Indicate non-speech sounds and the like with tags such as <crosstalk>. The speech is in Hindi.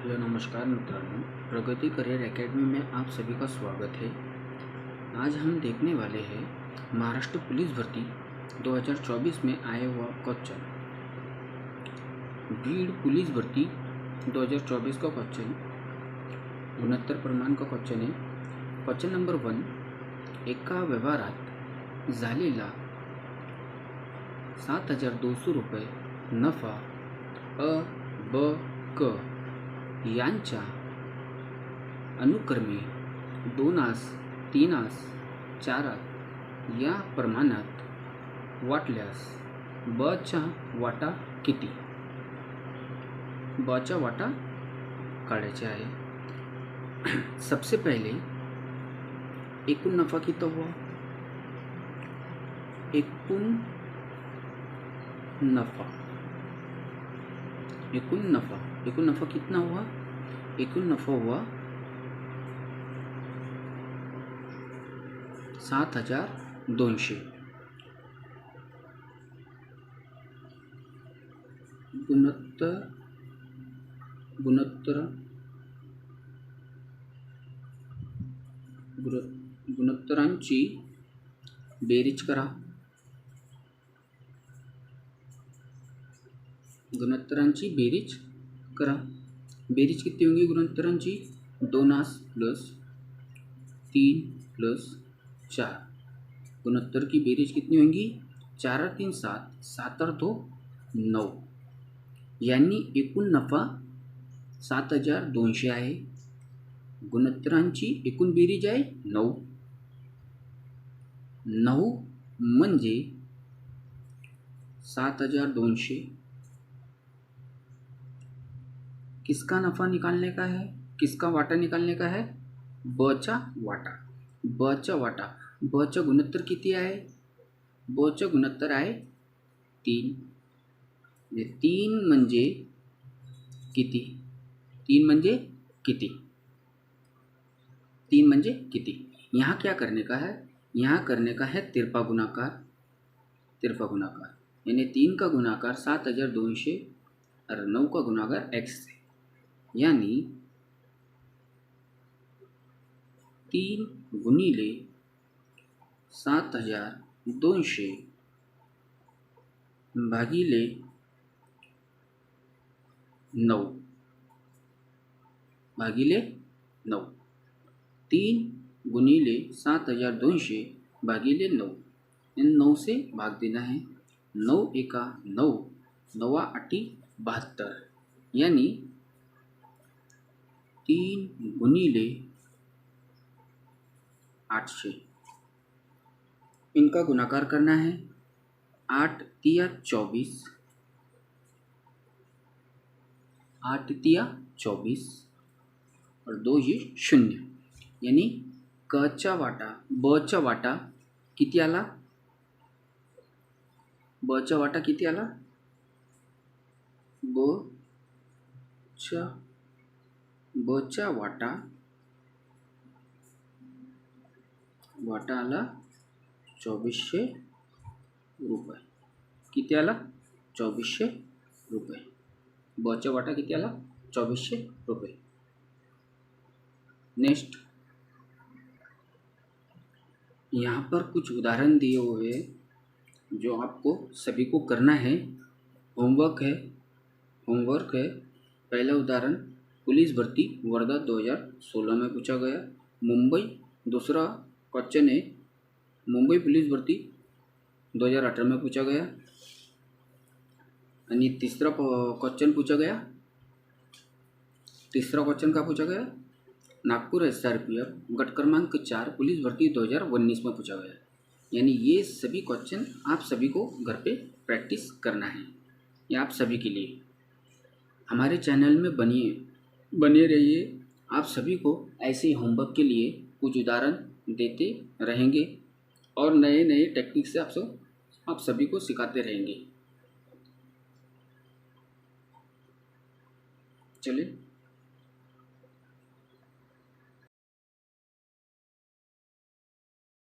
हेलो, नमस्कार मित्रांनो। प्रगति करियर एकेडमी में आप सभी का स्वागत है। आज हम देखने वाले हैं महाराष्ट्र पुलिस भर्ती 2024 में आया हुआ क्वेश्चन। बीड पुलिस भर्ती 2024 का क्वेश्चन। उनहत्तर प्रमाण का क्वेश्चन है। क्वेश्चन नंबर वन एका व्यवहारात झालेला सात हज़ार दोनशे रुपये नफा अ ब क। यांच्या अनुक्रमे दोनास तीनास चारात या प्रमाणात वाटल्यास बच्या वाटा किती? बचा वाटा काढायचे आहे. <clears throat> सबसे पहिले एकूण नफा किती हुआ एकूण नफा. एकूण नफा। एकूण नफा कितना हुआ? एकूण नफा हुआ सात हज़ार दोनशे। गुणोत्तर गुणोत्तर गुण गुणोत्तरांची बेरीज करा। गुणोत्तरांची बेरीज करा. बेरीज किती होंगी गुणोत्तरांची दोन आस प्लस तीन प्लस चार. गुणोत्तर की बेरीज कितनी होंगी चार तीन सात. सात और दो नऊ. यांनी एकूण नफा सात हजार दोनशे आहे. गुणोत्तरांची एकूण बेरीज आहे नऊ. नऊ म्हणजे सात हजार दोनशे किसका नफ़ा निकालने का है? किसका वाटा निकालने का है? बचा वाटा। बचा वाटा। बचा गुणोत्तर किती आहे? बचा गुणोत्तर आहे तीन. तीन म्हणजे किती? तीन म्हणजे किती? तीन म्हणजे किती? यहाँ क्या करने का है? यहाँ करने का है तिरपा गुणाकार। तिरपा गुणाकार। यानी तीन का गुणाकार सात हज़ार दोनशे और नौ का गुणाकार एक्स से। यानी तीन गुणिले सात हज़ार दोनशे भागिले नऊ भागिले नऊ. तीन गुणिले सात हज़ार दोनशे भागिले नऊ. इन नौ से भाग देना है. नौ एका नौ नवा आठी बहत्तर. यानी तीन गुणिले आठशे इनका गुणाकार करना है आठ तिया चौबीस। आठ तिया चौबीस और दो ये शून्य। यानी कचा वाटा बचा वाटा किती आला? बचा वाटा किती आला? ब चा बचा वाटा वाटा आला चोवीसशे रुपये. किती आला? चोवीसशे रुपये. बचा वाटा किती आला? चौबीसशे रुपये. नेक्स्ट. यहाँ पर कुछ उदाहरण दिए हुए हैं, जो आपको सभी को करना है. होमवर्क है. होमवर्क है. पहला उदाहरण पुलिस भर्ती वर्धा 2016 में पूछा गया। मुंबई, दूसरा क्वेश्चन है। मुंबई पुलिस भर्ती 2018 में पूछा गया। आणि तिसरा क्वेश्चन पूछा गया। तीसरा क्वेश्चन का पूछा गया? Nagpur S R P F गट क्रमांक चार, पुलिस भर्ती 2019 में पूछा गया। यानी ये सभी क्वेश्चन आप सभी को घर पे प्रैक्टिस करना है। ये आप सभी के लिए। हमारे चैनल में बनिए। बने रहिए। आप सभी को ऐसे ही होमवर्क के लिए कुछ उदाहरण देते रहेंगे और नए नए टेक्निक से आप सब, आप सभी को सिखाते रहेंगे। चलिए।